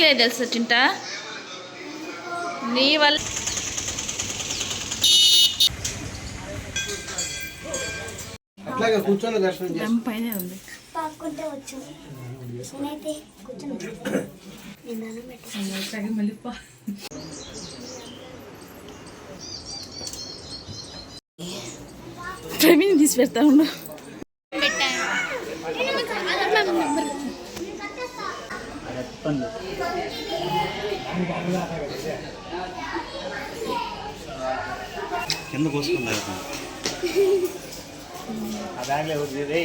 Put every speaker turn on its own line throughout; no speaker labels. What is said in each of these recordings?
నీకే తెలుసు చింట? నీ వల్ల పైన ఉంది. ప్రవీణ్ తీసి పెడతా ఉండు.
కింద కోసుకున్నారు ఆ బ్యాగ్లో ఎవరు రే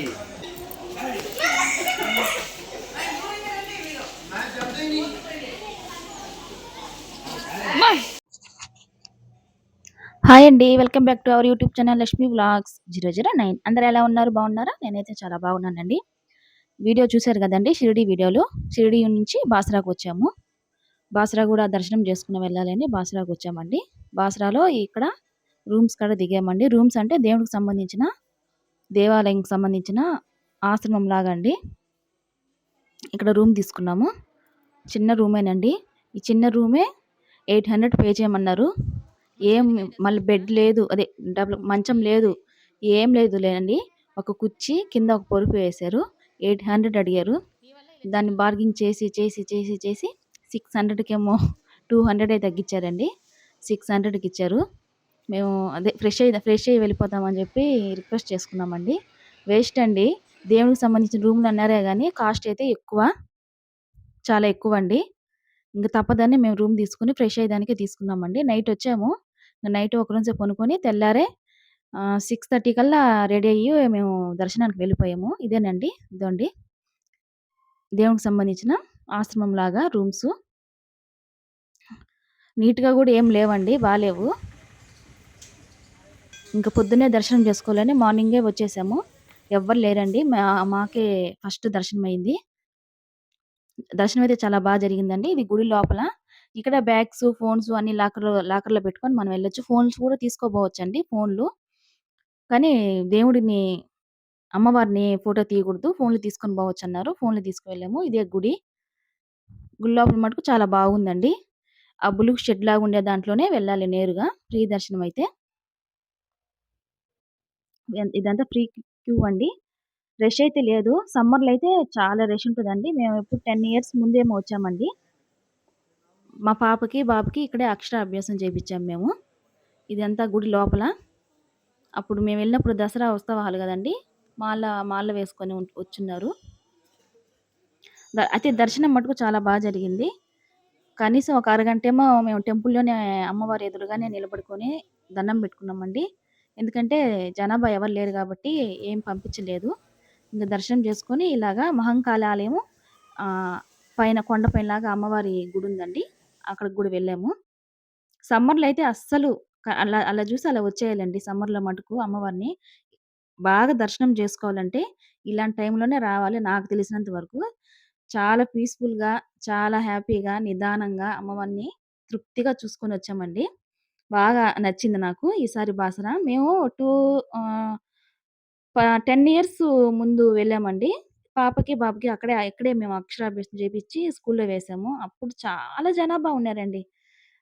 హాయ్ అండి welcome back to our YouTube channel Lakshmi vlogs. Zero zero nine. అందరు ఎలా ఉన్నారు? బాగున్నారా? నేనైతే చాలా బాగున్నానండి. వీడియో చూశారు కదండి షిరిడి వీడియోలో. షిరిడి నుంచి బాసరాకు వచ్చాము. బాసరా కూడా దర్శనం చేసుకుని వెళ్ళాలని బాసరాకు వచ్చామండి. బాసరాలో ఇక్కడ రూమ్స్ కాడ దిగామండి. రూమ్స్ అంటే దేవుడికి సంబంధించిన దేవాలయంకి సంబంధించిన ఆశ్రమం లాగా అండి ఇక్కడ రూమ్ తీసుకున్నాము. చిన్న రూమేనండి. ఈ చిన్న రూమే ఎయిట్ హండ్రెడ్ పే చేయమన్నారు. ఏం మళ్ళీ బెడ్ లేదు అదే డబుల్ మంచం లేదు ఏం లేదు లేదండి. ఒక కుర్చీ కింద ఒక పొరుపు వేశారు. ఎయిట్ హండ్రెడ్ అడిగారు. దాన్ని బార్గింగ్ చేసి చేసి చేసి చేసి సిక్స్ హండ్రెడ్కి ఏమో టూ హండ్రెడ్ తగ్గించారండి. సిక్స్ హండ్రెడ్కి ఇచ్చారు మేము అదే ఫ్రెష్ అయ్యి ఫ్రెష్ అయ్యి వెళ్ళిపోతామని చెప్పి రిక్వెస్ట్ చేసుకున్నామండి. వేస్ట్ అండి. దేవునికి సంబంధించిన రూమ్లు అన్నారే కానీ కాస్ట్ అయితే ఎక్కువ చాలా ఎక్కువ అండి ఇంకా తప్పదని మేము రూమ్ తీసుకుని ఫ్రెష్ అయ్యేదానికి తీసుకున్నామండి. నైట్ వచ్చాము. నైట్ ఒక రోజు కొనుక్కొని తెల్లారే సిక్స్ థర్టీ కల్లా రెడీ అయ్యి మేము దర్శనానికి వెళ్ళిపోయాము. ఇదేనండి. ఇదండి దేవునికి సంబంధించిన ఆశ్రమం లాగా రూమ్స్. నీట్గా కూడా ఏం లేవండి. బాగాలేవు ఇంకా పొద్దున్నే దర్శనం చేసుకోవాలని మార్నింగే వచ్చేసాము. ఎవ్వరు లేరండి. మా మాకే ఫస్ట్ దర్శనం అయింది దర్శనం అయితే చాలా బాగా జరిగిందండి. ఇది గుడి లోపల. ఇక్కడ బ్యాగ్స్ ఫోన్స్ అన్ని లాకర్లో లాకర్లో పెట్టుకొని మనం వెళ్ళొచ్చు. ఫోన్స్ కూడా తీసుకోపోవచ్చు అండి ఫోన్లు. కానీ దేవుడిని అమ్మవారిని ఫోటో తీయకూడదు. ఫోన్లు తీసుకొని పోవచ్చు అన్నారు ఫోన్లు తీసుకువెళ్ళాము. ఇదే గుడి. గుడి లోపల మటుకు చాలా బాగుందండి. ఆ బులుగు షెడ్ లాగా ఉండే దాంట్లోనే వెళ్ళాలి నేరుగా. ప్రియ దర్శనం అయితే ఇదంతా ఫ్రీ క్యూ అండి. రష్ అయితే లేదు. సమ్మర్లో అయితే చాలా రష్ ఉంటుందండి. మేము ఇప్పుడు టెన్ ఇయర్స్ ముందేమో వచ్చామండి. మా పాపకి బాబుకి ఇక్కడే అక్షర అభ్యాసం చేయించాం మేము. ఇదంతా గుడి లోపల. అప్పుడు మేము వెళ్ళినప్పుడు దసరా ఉత్సవాలు కదండి. మాల మాల వేసుకొని వచ్చున్నారు. అయితే దర్శనం మటుకు చాలా బాగా జరిగింది. కనీసం ఒక అరగంట ఏమో మేము టెంపుల్లోనే అమ్మవారి ఎదురుగానే నిలబడుకొని దండం పెట్టుకున్నామండి. ఎందుకంటే జనాభా ఎవరు లేరు కాబట్టి ఏం పంపించలేదు. ఇంకా దర్శనం చేసుకొని ఇలాగా మహంకాళి ఆలయము పైన కొండపైన లాగా అమ్మవారి గుడి ఉందండి. అక్కడికి కూడా వెళ్ళాము. సమ్మర్లో అయితే అస్సలు అలా అలా చూసి అలా వచ్చేయాలండి సమ్మర్లో మటుకు అమ్మవారిని. బాగా దర్శనం చేసుకోవాలంటే ఇలాంటి టైంలోనే రావాలి నాకు తెలిసినంత వరకు. చాలా పీస్ఫుల్గా చాలా హ్యాపీగా నిదానంగా అమ్మవారిని తృప్తిగా చూసుకొని వచ్చామండి. బాగా నచ్చింది నాకు ఈసారి బాసర. మేము టూ టెన్ ఇయర్స్ ముందు వెళ్ళామండి. పాపకి బాబుకి అక్కడే ఇక్కడే మేము అక్షరాభ్యాసం చేపించి స్కూల్లో వేసాము. అప్పుడు చాలా జనాభా ఉన్నారండి.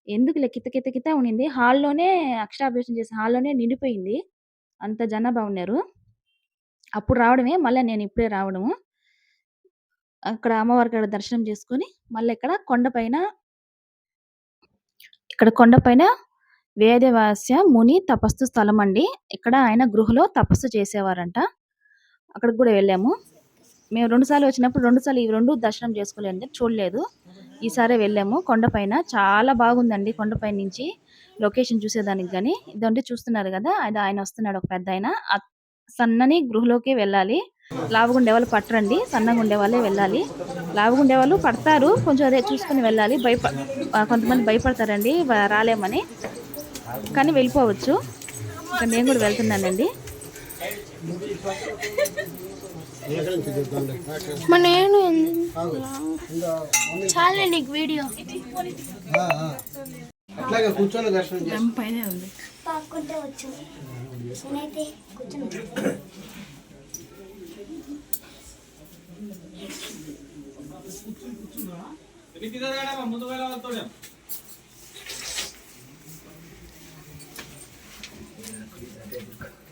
ఎందుకు కిత కిత కిత ఉండింది హాల్లోనే అక్షరాభ్యాసం చేసే హాల్లోనే నిండిపోయింది. అంత జనాభా ఉన్నారు. అప్పుడు రావడమే మళ్ళీ నేను ఇప్పుడే రావడము. అక్కడ అమ్మవారి కాడ దర్శనం చేసుకొని మళ్ళీ ఇక్కడ కొండపైన ఇక్కడ కొండపైన వేదవాస్య ముని తపస్సు స్థలం అండి ఇక్కడ ఆయన గృహలో తపస్సు చేసేవారంట. అక్కడికి కూడా వెళ్ళాము. మేము రెండు సార్లు వచ్చినప్పుడు రెండు సార్లు ఈ రెండు దర్శనం చేసుకోలేదు చూడలేదు. ఈసారి వెళ్ళాము. కొండపైన చాలా బాగుందండి కొండపైన నుంచి. లొకేషన్ చూసేదానికి కానీ ఇదంటే చూస్తున్నారు కదా అది ఆయన వస్తున్నాడు ఒక పెద్ద ఆయన. సన్నని గృహలోకి వెళ్ళాలి. లావుగుండే వాళ్ళు పట్టరండి. సన్నగా ఉండే వాళ్ళే వెళ్ళాలి. లావుగుండే వాళ్ళు పడతారు. కొంచెం అదే చూసుకుని వెళ్ళాలి. భయప కొంతమంది భయపడతారండి. రాలేమని. కానీ వెళ్ళిపోవచ్చు. ఇక్కడ నేను కూడా వెళ్తున్నానండి.
మా నేను చాలా నీకు వీడియో.
అట్లాగే కూర్చొని దర్శనం
పైన ఉంది.
పాక్కుంటే వచ్చు. నేనైతే కూర్చొని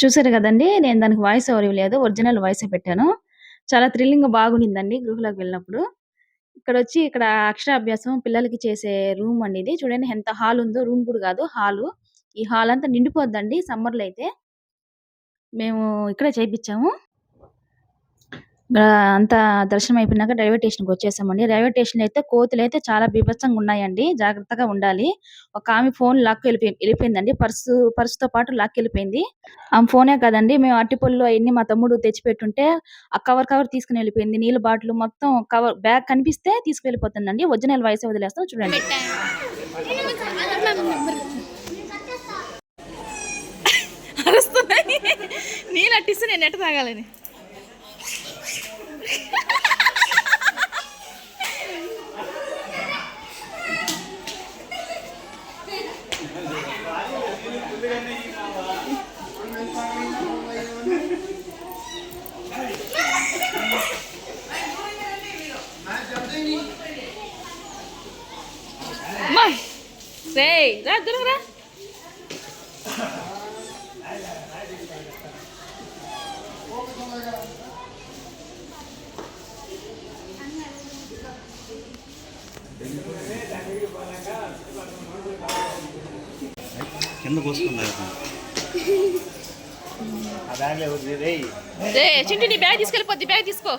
చూసారు కదండి నేను దానికి వాయిస్ ఎవరు ఇవ్వలేదు ఒరిజినల్ వాయిస్ పెట్టాను. చాలా థ్రిల్లింగ్ బాగుండిందండి గృహలోకి వెళ్ళినప్పుడు. ఇక్కడ వచ్చి ఇక్కడ అక్షరాభ్యాసం పిల్లలకి చేసే రూమ్ అండి ఇది చూడండి ఎంత హాల్ ఉందో రూమ్ కూడా కాదు హాల్ ఈ హాల్ అంతా నిండిపోద్దండి సమ్మర్లో అయితే. మేము ఇక్కడే చేయించాము. అంతా దర్శనం అయిపోయినాక రైల్వే స్టేషన్కి వచ్చేసామండి. రైల్వే స్టేషన్ అయితే కోతులు అయితే చాలా బీభత్సంగా ఉన్నాయండి. జాగ్రత్తగా ఉండాలి. ఒక ఆమె ఫోన్ లాక్ వెళ్ళిపోయి వెళ్ళిపోయిందండి. పర్సు పర్సుతో పాటు లాక్ వెళ్ళిపోయింది. ఆమె ఫోనే కదండి. మేము అట్టిపళ్ళు అవన్నీ మా తమ్ముడు తెచ్చిపెట్టుంటే ఆ కవర్ కవర్ తీసుకుని వెళ్ళిపోయింది. నీళ్ళు బాటిల్ మొత్తం కవర్ బ్యాగ్ కనిపిస్తే తీసుకెళ్ళిపోతుందండి ఒరిజినల్ వయసు వదిలేస్తాం చూడండి. నీళ్ళు అట్టిస్తే నేను ఎట్ట తాగాలని? రే రా దూరం రా.
కింద కోసుకుందా ఆ బ్యాగ్లో ఎవరు రేయ్
రే చింటి నీ బ్యాగ్ తీసుకెళ్ళిపోద్ది బ్యాగ్ తీసుకో.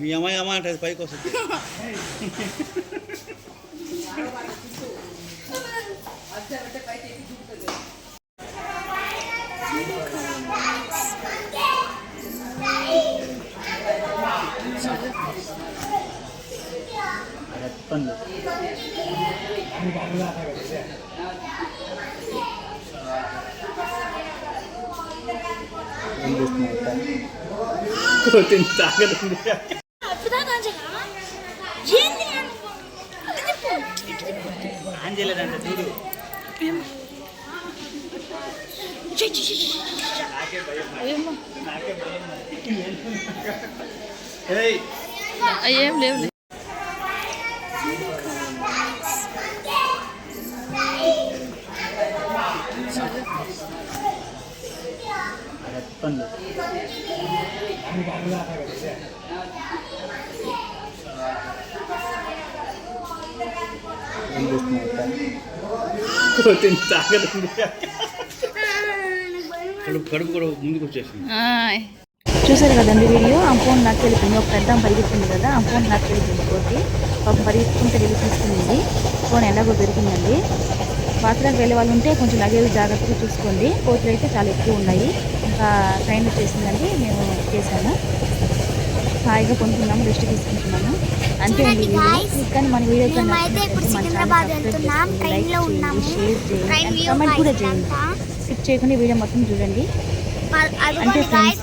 మీ అమ్మాయి అమ్మ అంటే అది పైకి వస్తుంది చెప్పండి కోతిని చూడు
ఏం లేవు
చెప్పండి కోతిని తాగదండి కడుపు కడుపు కూడా ముందుకు వచ్చేసింది
చూసారు కదండి వీడియో? ఆ ఫోన్ నాకు వెళ్ళిపోయింది ఒక పెద్ద పరిగెత్తింది కదా ఆ ఫోన్ నాకు వెళ్ళిపోయింది కోతి ఒక పరిగెత్తుకుంటే వెళ్ళి తీసుకునింది. ఫోన్ ఎలాగో దొరికిందండి. బాత్రూమ్కి వెళ్ళే వాళ్ళు ఉంటే కొంచెం లగేజ్ జాగ్రత్తగా చూసుకోండి. కోతులు అయితే చాలా ఎక్కువ ఉన్నాయి. ఇంకా ట్రైన్ వచ్చేసిందండి మేము చేశాము. హాయిగా పొందుతున్నాము రెస్ట్ తీసుకుంటున్నాము అంతే కానీ మన వీడియో
మేమైతే ఇప్పుడు సికింద్రాబాద్ వెళ్తున్నాం. ట్రైన్లో ఉన్నాము.
షేర్
ట్రైన్
చేయండి
వ్యూ
కమెంట్ కూడా చేయండి. స్కిప్ చేయకుండా వీడియో మొత్తం చూడండి.
guys.